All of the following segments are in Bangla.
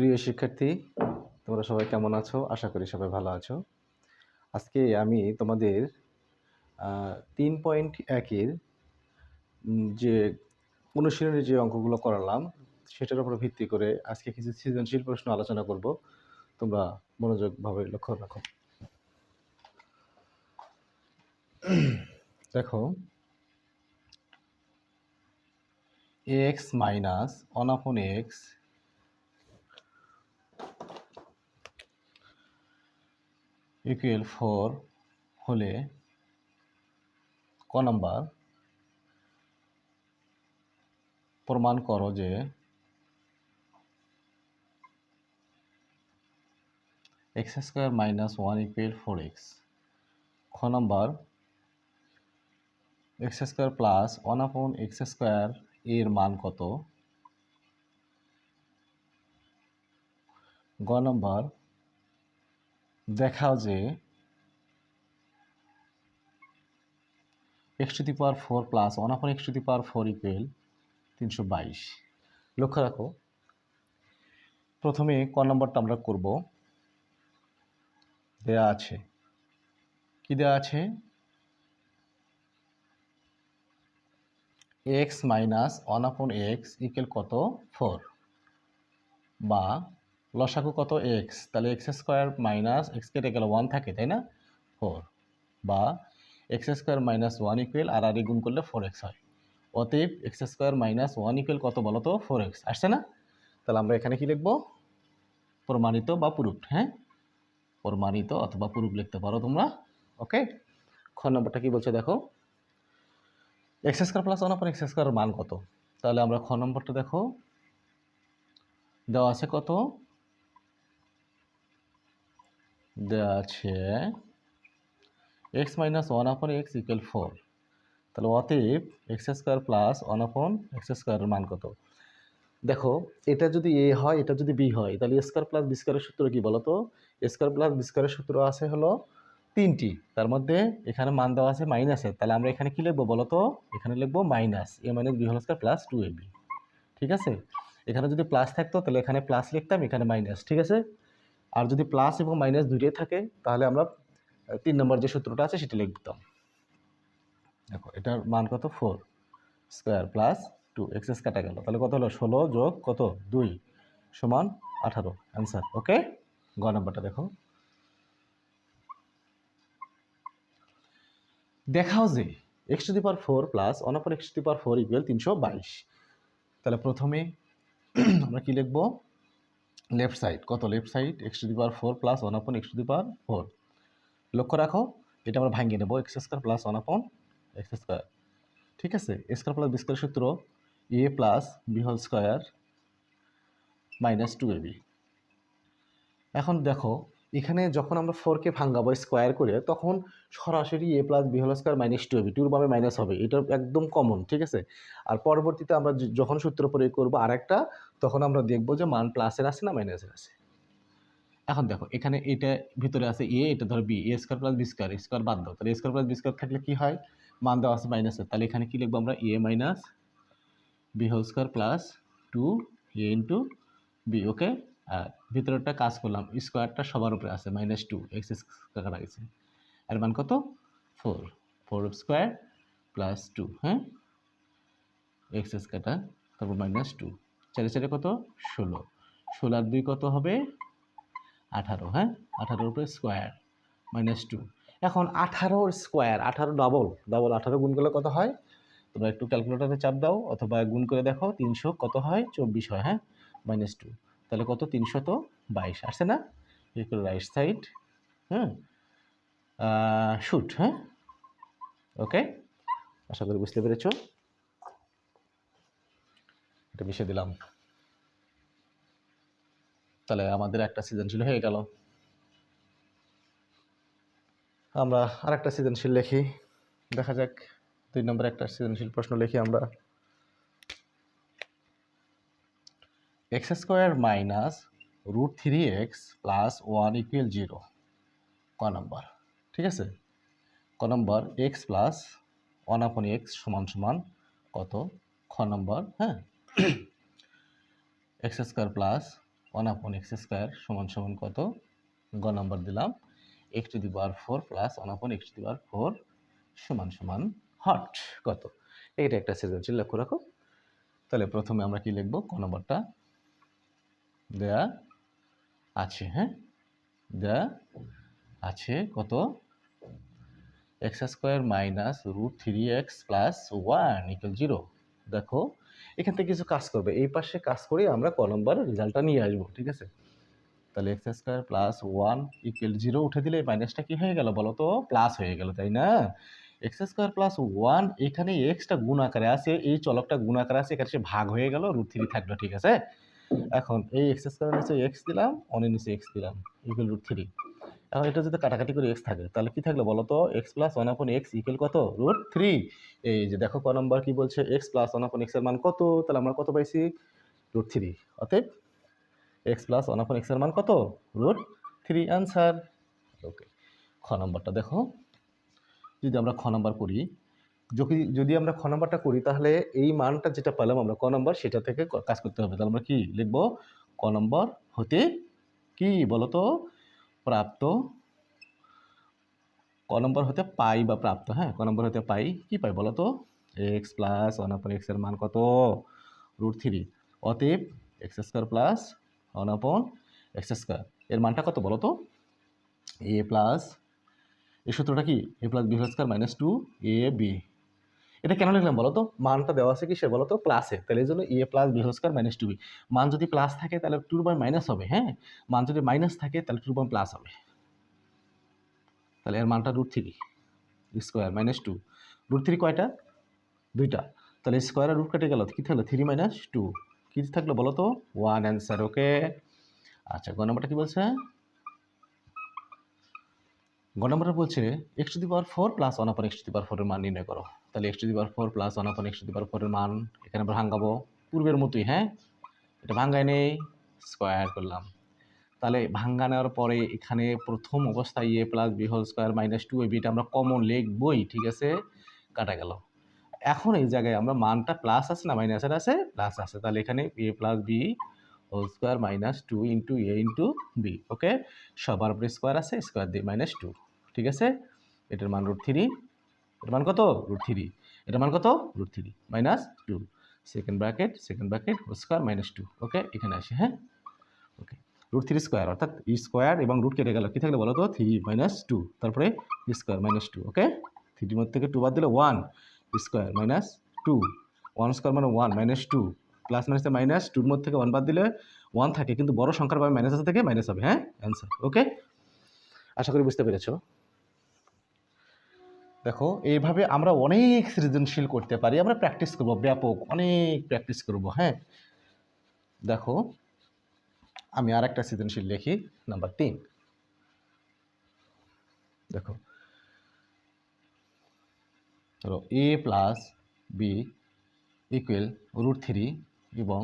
প্রিয় শিক্ষার্থী, তোমরা সবাই কেমন আছো? আশা করি সবাই ভালো আছো। আজকে আমি তোমাদের তিন পয়েন্ট একের যে অনুশীলনের যে অঙ্কগুলো করালাম, সেটার উপর ভিত্তি করে আজকে কিছু সৃজনশীল প্রশ্ন আলোচনা করব। তোমরা মনোযোগভাবে লক্ষ্য রাখো। দেখো, x minus upon x equal four হলে ক নাম্বার? প্রমাণ করো যে x square minus one equal four x. খ number, x square plus one upon x square এর মান কত? গ নাম্বার দেখাও যে x to the power four plus one upon x to the power four equal তিনশো বাইশ। লক্ষ্য রাখো, প্রথমে ক নম্বরটা আমরা করব। দেয়া আছে। কি দেয়া আছে? X minus one upon x equal কত? ফোর বা লসাগু কত এক্স তাহলে এক্স স্কোয়ার মাইনাস এক্স কেটে গেলে ওয়ান থাকে, তাই না? ফোর বা x square minus one equal আর আর গুণ করলে ফোর এক্স হয়। অতএব x square minus one equal কত বলো তো? ফোর এক্স আসছে না? তাহলে আমরা এখানে কি লিখব? প্রমাণিত বা প্রুফ হ্যাঁ? প্রমাণিত অথবা প্রুফ লিখতে পারো তোমরা। ওকে খ নম্বরটা কি বলছে দেখো? X square plus one upon x square মান কত? তাহলে আমরা খ নম্বরটা দেখো। দেওয়া আছে কত? দেওয়া আছে x minus one upon x equal four তাহলে অতএব x square plus one upon x স্কোয়ারের মান কত? দেখো, এটা যদি এ হয়, এটা যদি বি হয়, তাহলে স্কোয়ার প্লাস বি স্কোয়ারের সূত্র কি বলো তো স্কোয়ার প্লাস বি স্কোয়ারের সূত্র আছে হলো তিনটি। তার মধ্যে এখানে মান দেওয়া আছে মাইনাসের তাহলে আমরা এখানে কি লিখব বলো তো এখানে লিখব minus a minus b whole square plus two a b ঠিক আছে? এখানে যদি প্লাস থাকতো, তাহলে এখানে প্লাস লিখতাম, এখানে মাইনাস ঠিক আছে? আর যদি প্লাস এবং মাইনাস দুইটাই থাকে, তাহলে আমরা তিন নম্বর যে সূত্রটা আছে সেটা লিখতাম দেখো, এটার মান কত? Four square plus two x's কাটা গেল। তাহলে কত হলো? ষোলো যোগ কত? দুই সমান আঠারো। অ্যান্সার ওকে গ নাম্বারটা দেখো। দেখাও যে x to the power four plus অপর x to the power four equal তিনশো বাইশ। তাহলে প্রথমে আমরা কি লিখব? লেফট সাইড, কত left side? X to the power four plus one upon x to the power four লক্ষ্য রাখো, এটা আমরা ভাঙিয়ে নেব x square plus one upon x square ঠিক আছে? স্কোয়ার প্লাস বি স্কোয়ার সূত্র a plus b whole square minus two a b এখন দেখো, এখানে যখন আমরা ফোরকে ভাঙাবো স্কোয়ার করে, তখন সরাসরি a plus b whole square minus two a b টুর বামে মাইনাস হবে। এটা একদম কমন ঠিক আছে? আর পরবর্তীতে আমরা যখন সূত্র প্রয়োগ করব আর একটা তখন আমরা দেখব যে মান প্লাসের আছে না মাইনাসের আছে। এখন দেখো, এখানে এটা ভিতরে আছে এ এটা ধরো B A square plus B square square বাদ দাও। তাহলে স্কোয়ার প্লাস বি স্কোয়ার থাকলে কি হয়? মান দেওয়া আছে মাইনাসের তাহলে এখানে কি লিখব আমরা? A minus B whole square plus two A into B okay আর ভিতরেরটা কাজ করলাম স্কোয়ারটা সবার উপরে আছে মাইনাস টু এক্স কাটা গেছে। আর মান কত? Four four square plus two হ্যাঁ? এক্স কাটা তারপর মাইনাস টু চারে চারে কত? ষোলো। ষোলো আর দুই কত হবে? আঠারো হ্যাঁ? আঠারোর উপরে স্কোয়ার মাইনাস টু এখন আঠারোর স্কোয়ার আঠারো ডবল ডবল আঠারো গুণ করলে কত হয়? তোমরা একটু ক্যালকুলেটারে চাপ দাও, অথবা গুণ করে দেখো, তিনশো কত হয়? চব্বিশ হয় হ্যাঁ? মাইনাস টু তাহলে কত? তিনশো তো বাইশ। আসছে না? রাইট সাইড হ্যাঁ শুট হ্যাঁ? ওকে আশা করি বুঝতে পেরেছ। এটা মিশিয়ে দিলাম। তাহলে আমাদের একটা সৃজনশীল হয়ে গেল। আমরা আরেকটা সৃজনশীল লিখি, দেখা যাক, দুই নম্বর একটা সৃজনশীল প্রশ্ন লিখি আমরা। X square minus root three X plus one equal zero ক নম্বর, ঠিক আছে? ক নম্বর এক্স প্লাস ওয়ান আপন এক্স সমান সমান কত? খ নম্বর হ্যাঁ? এক্স স্কোয়ার প্লাস ওয়ান আপন এক্স স্কোয়ার সমান সমান কত? গ নাম্বার দিলাম। X to the power four plus one আপন X to the power four সমান সমান হট কত? এটা একটা সৃজনশীল লক্ষ্য রাখো। তাহলে প্রথমে আমরা কি লিখব? ক নম্বরটা দেয়া আছে হ্যাঁ? দেয়া আছে কত? X square minus root three X plus one equal zero. দেখো এখান থেকে কিছু কাজ করবে। এই পাশে কাজ করে আমরা ক নম্বর রেজাল্টটা নিয়ে আসব, ঠিক আছে? তাহলে X square plus one equal zero উঠে দিলে মাইনাসটা কি হয়ে গেল বলো তো? প্লাস হয়ে গেল, তাই না? এক্স স্কোয়ার প্লাস ওয়ান এখানে এক্সটা গুণ আকারে আছে এই চলকটা গুণ আকারে আছে এখানে সে ভাগ হয়ে গেল রুট থ্রি থাকল, ঠিক আছে? এখন এই এক্স স্কোয়ার নিচে এক্স দিলাম অনের নিচে এক্স দিলাম ইকুয়াল রুট থ্রি এখন এটা যদি কাটাকাটি করে এক্স থাকে, তাহলে কি থাকলে বলো তো এক্স প্লাস ওয়ান আপন এক্স ইকুয়াল কত? রুট থ্রি এই যে দেখো, ক নম্বর কি বলছে? এক্স প্লাস ওয়ান আপন এক্সের মান কত? তাহলে আমরা কত পাইছি? রুট থ্রি অতএব এক্স প্লাস ওয়ান আপন এক্সের মান কত? রুট থ্রি অ্যান্সার ওকে খ নম্বরটা দেখো। যদি আমরা খ নম্বর করি, যদি যদি আমরা খ নম্বরটা করি, তাহলে এই মানটা যেটা পেলাম আমরা ক নম্বর সেটা থেকে কাজ করতে হবে। তাহলে আমরা কি লিখব? ক নম্বর হতে কি বলতো? প্রাপ্ত, ক নম্বর হতে পাই বা প্রাপ্ত হ্যাঁ? ক নম্বর হতে পাই, কি পাই বলো তো? এক্স প্লাস ওয়ান আপন এক্সের মান কত? রুট থ্রি অতএব এক্স স্কোয়ার প্লাস ওয়ান আপন এক্স স্কোয়ার এর মানটা কত বলো তো? এ প্লাস এই সূত্রটা কি? A plus B whole square minus two A B এটা কেন লিখলাম বলো তো মানটা দেওয়া আছে কিসে বলো তো প্লাসে তাহলে এই জন্য A plus B square minus two B মান যদি প্লাস থাকে তাহলে টুর বাই মাইনাস হবে হ্যাঁ? মান যদি মাইনাস থাকে তাহলে টুর বাই প্লাস হবে। তাহলে এর মানটা root three square minus two root three কয়টা? দুইটা। তাহলে স্কোয়ার রুট কেটে গেল, কি থাকল? থ্রি মাইনাস টু কী থাকল বলো তো ওয়ান অ্যান্সার ওকে আচ্ছা গ নম্বরটা কী বলছে? গ নম্বরটা বলছে X to the power four plus one আপন এক্স টু দি পাওয়ার ফোরের মান নির্ণয় করো। তাহলে X to the power four plus one আপন এক্স টু দি পাওয়ার ফোরের মান এখানে ভাঙ্গাবো পূর্বের মতোই হ্যাঁ? এটা ভাঙ্গায় নেই স্কোয়ার করলাম। তাহলে ভাঙ্গা নেওয়ার পরে এখানে প্রথম অবস্থায় A plus B whole square minus two A beta আমরা কমন লিখবই, ঠিক আছে? কাটা গেল। এখন এই জায়গায় আমরা মানটা প্লাস আছে না মাইনাসের আছে? প্লাস আছে। তাহলে এখানে A plus B whole square minus two into A into B okay সবার উপরে স্কোয়ার আছে স্কোয়ার দিয়ে মাইনাস টু ঠিক আছে? এটার মান রুট থ্রি এটার মান কত? রুট থ্রি এটার মান কত? Root three minus two second bracket second bracket square minus two okay এখানে আসে হ্যাঁ? ওকে রুট থ্রি স্কোয়ার অর্থাৎ ই স্কোয়ার এবং রুট কেটে গেল। কী থাকলে বলো তো থ্রি মাইনাস টু তারপরে স্কোয়ার মাইনাস টু ওকে থ্রির মধ্যে থেকে টু বাদ দিলে one square minus two one square মানে ওয়ান মাইনাস টু প্লাস মাইনাসে মাইনাস টুর মধ্যে থেকে ওয়ান বাদ দিলে ওয়ান থাকে। কিন্তু বড় সংখ্যার ভাবে মাইনাস আছে থেকে মাইনাস হবে হ্যাঁ? অ্যান্সার ওকে আশা করি বুঝতে পেরেছ। দেখো, এইভাবে আমরা অনেক সৃজনশীল করতে পারি। আমরা প্র্যাকটিস করব, ব্যাপক অনেক প্র্যাকটিস করব হ্যাঁ? দেখো, আমি আর একটা সৃজনশীল লিখি নাম্বার তিন। দেখো, ধরো A plus B equal root three এবং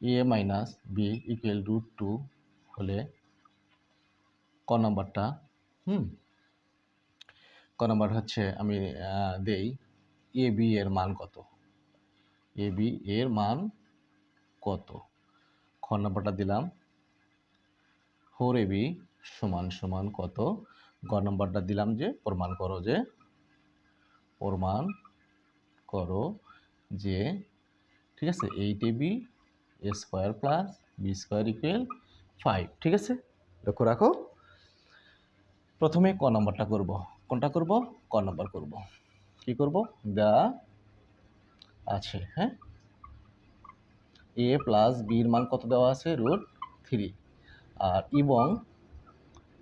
A minus B equal root two হলে ক নাম্বারটা হুম? ক নাম্বার হচ্ছে আমি দেই এ, বি, এর মান কত? এ, বি, এর মান কত? খ নাম্বারটা দিলাম। ফোর এ, বি সমান সমান কত? গ নাম্বারটা দিলাম যে, প্রমাণ করো যে, প্রমাণ করো যে, ঠিক আছে? Eight A, B, A square plus B square equal five, ঠিক আছে? লক্ষ্য রাখো। প্রথমে ক নম্বরটা করব। কোনটা করব? ক নম্বর করব। কি করব? দা আছে হ্যাঁ? এ প্লাস বির মান কত দেওয়া আছে? Root three. আর এবং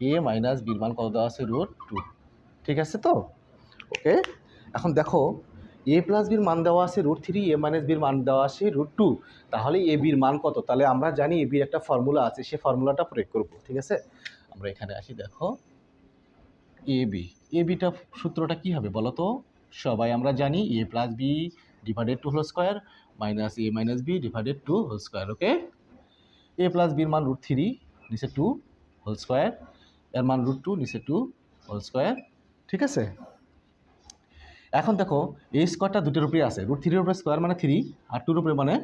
এ মাইনাস বির মান কত দেওয়া আছে? Root two. ঠিক আছে তো? ওকে? এখন দেখো, এ প্লাস বির মান দেওয়া আছে রুট থ্রি, এ মাইনাস বির মান দেওয়া আছে রুট টু। তাহলে এ বির মান কত? তাহলে আমরা জানি এ বির একটা ফর্মুলা আছে, সে ফর্মুলাটা প্রয়োগ করব। ঠিক আছে? আমরা এখানে আসি, দেখো। এ বি। এ বিটা সূত্রটা কী হবে বলো তো সবাই আমরা জানি A plus B divided two whole square minus A minus B divided two whole square okay A plus বির মান রুট থ্রি নিচে টু হোল স্কোয়ার এর মান রুট টু নিচে টু হোল স্কোয়ার ঠিক আছে? এখন দেখো এই স্কোয়ারটা দুটোর উপরে আছে রুট থ্রির উপরে স্কোয়ার মানে থ্রি আর টুর উপরে মানে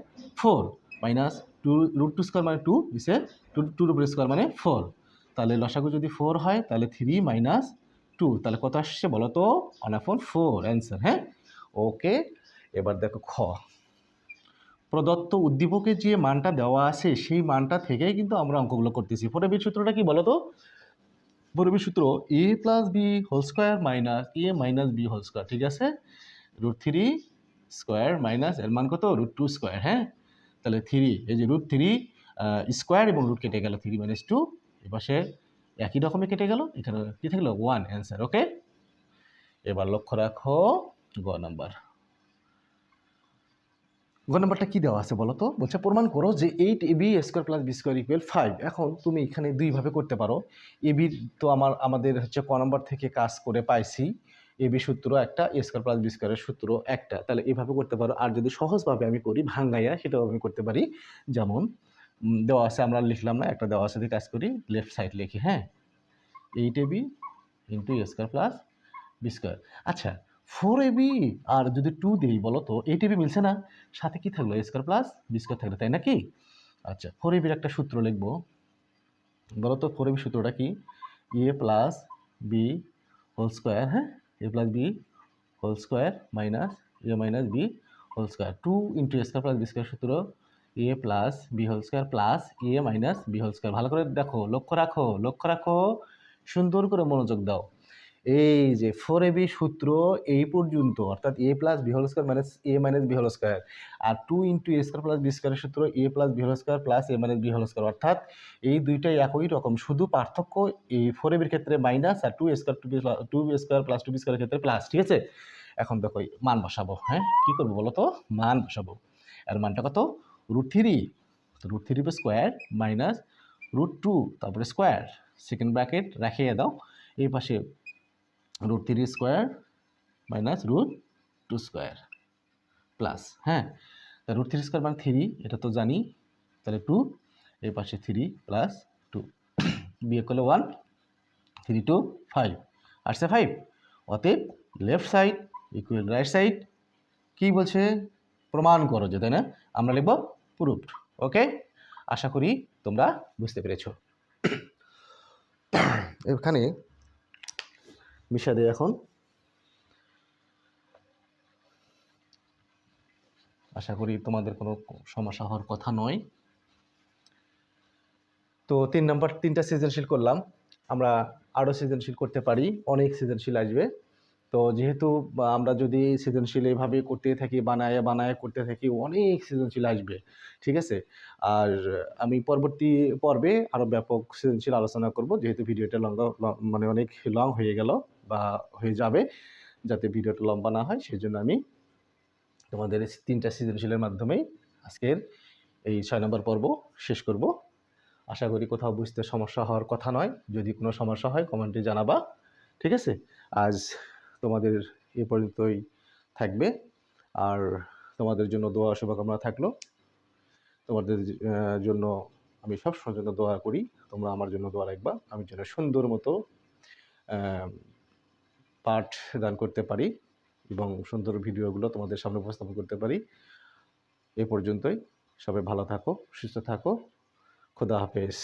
four minus two root two square মানে টু দিছে টু টুর উপরে স্কোয়ার মানে ফোর তাহলে লসাগু যদি ফোর হয়, তাহলে থ্রি মাইনাস টু তাহলে কত আসছে বলো তো অন আপন ফোর অ্যান্সার হ্যাঁ? ওকে এবার দেখো খ। প্রদত্ত উদ্দীপকে যে মানটা দেওয়া আছে, সেই মানটা থেকেই কিন্তু আমরা অঙ্কগুলো করতেছি। ফোরেবির সূত্রটা কি বলো তো ফোরেবির সূত্র A plus B whole square minus A minus B whole square ঠিক আছে? রুট থ্রি স্কোয়ার মাইনাস এর মান কত? রুট টু স্কোয়ার হ্যাঁ? তাহলে থ্রি এই যে রুট থ্রি স্কোয়ার এবং রুট কেটে গেল থ্রি মাইনাস টু এপাশে একই রকমে কেটে গেল, এখানে কী থাকল? ওয়ান অ্যান্সার ওকে এবার লক্ষ্য রাখো, গ নাম্বার গ নাম্বারটা কি দেওয়া আছে বলো তো? বলছে, প্রমাণ করো যে eight A B square plus B square equal five এখন তুমি এখানে দুইভাবে করতে পারো। এ বির তো আমার, আমাদের হচ্ছে ক নম্বর থেকে কাজ করে পাইছি। এ বি সূত্র একটা এ স্কোয়ার প্লাস বি স্কোয়ারের সূত্র একটা। তাহলে এভাবে করতে পারো। আর যদি সহজভাবে আমি করি, ভাঙ্গাইয়া সেটাও আমি করতে পারি। যেমন দেওয়া আছে, আমরা লিখলাম না, একটা দেওয়া আছে কাজ করি লেফট সাইড লিখি হ্যাঁ? Eight A B into A square plus B square আচ্ছা ফোর এ বি আর যদি টু দিই, বলো তো এইট এ বি মিলছে না? সাথে কি থাকল? A square plus B square থাকল, তাই নাকি? আচ্ছা ফোর এ বির একটা সূত্র লিখব। বলো তো ফোর এ বি সূত্রটা কি? A plus B whole square হ্যাঁ? A plus B whole square minus A minus B whole square two into A square plus B square সূত্র A plus B whole square plus A minus B whole square ভালো করে দেখো, লক্ষ্য রাখো লক্ষ্য রাখো, সুন্দর করে মনোযোগ দাও। এই যে ফোর এ বি সূত্র এই পর্যন্ত, অর্থাৎ A plus B whole square minus A minus B whole square R two into A square plus B স্কোয়ারের সূত্র A plus B whole square plus A minus B whole square অর্থাৎ এই দুইটাই একই রকম, শুধু পার্থক্য এই ফোর এবির ক্ষেত্রে মাইনাস আর two square two two B square plus two B স্কোয়ারের ক্ষেত্রে প্লাস ঠিক আছে? এখন দেখো মান বসাবো হ্যাঁ? কী করব বলো তো? মান বসাবো। আর মানটা কত? Root three root three square minus root two তারপরে স্কোয়ার সেকেন্ড ব্র্যাকেট রাখিয়ে দাও। এই পাশে root three square minus root two square plus হ্যাঁ? তা রুট থ্রি স্কোয়ার মানে থ্রি এটা তো জানি, তাহলে টু এই পাশে থ্রি প্লাস টু বিয়ে করলে ওয়ান থ্রি টু ফাইভ আসছে ফাইভ অতএব left side equal right side কী বলছে? প্রমাণ করো যে, তাই না? আমরা লিখব প্রুফড ওকে? আশা করি তোমরা বুঝতে পেরেছ। এখানে বিষাদে এখন আশা করি তোমাদের কোনো সমস্যা হওয়ার কথা নয়। তো তিন নম্বর, তিনটা সৃজনশীল করলাম। আমরা আরও সৃজনশীল করতে পারি, অনেক সৃজনশীল আসবে। তো যেহেতু আমরা যদি সৃজনশীল এভাবে করতে থাকি, বানায় বানায় করতে থাকি, অনেক সৃজনশীল আসবে, ঠিক আছে? আর আমি পরবর্তী পর্বে আরও ব্যাপক সৃজনশীল আলোচনা করব, যেহেতু ভিডিওটা লম্বা ল- মানে অনেক লং হয়ে গেল, বা হয়ে যাবে, যাতে ভিডিওটা লম্বা না হয় সেই জন্য আমি তোমাদের তিনটা সৃজনশীলের মাধ্যমেই আজকের এই ছয় নম্বর পর্ব শেষ করব। আশা করি কোথাও বুঝতে সমস্যা হওয়ার কথা নয়, যদি কোনো সমস্যা হয়, কমেন্টে জানাবা, ঠিক আছে? আজ তোমাদের এ পর্যন্তই থাকবে। আর তোমাদের জন্য দোয়া, শুভকামনা থাকল। তোমাদের জন্য আমি সবসময় জন্য দোয়া করি। তোমরা আমার জন্য দোয়া রাখবা। আমি যেন সুন্দর মতো পাঠ দান করতে পারি এবং সুন্দর ভিডিওগুলো তোমাদের সামনে উপস্থাপন করতে পারি। এ পর্যন্তই। সবাই ভালো থাকো, সুস্থ থাকো। খোদা হাফেজ।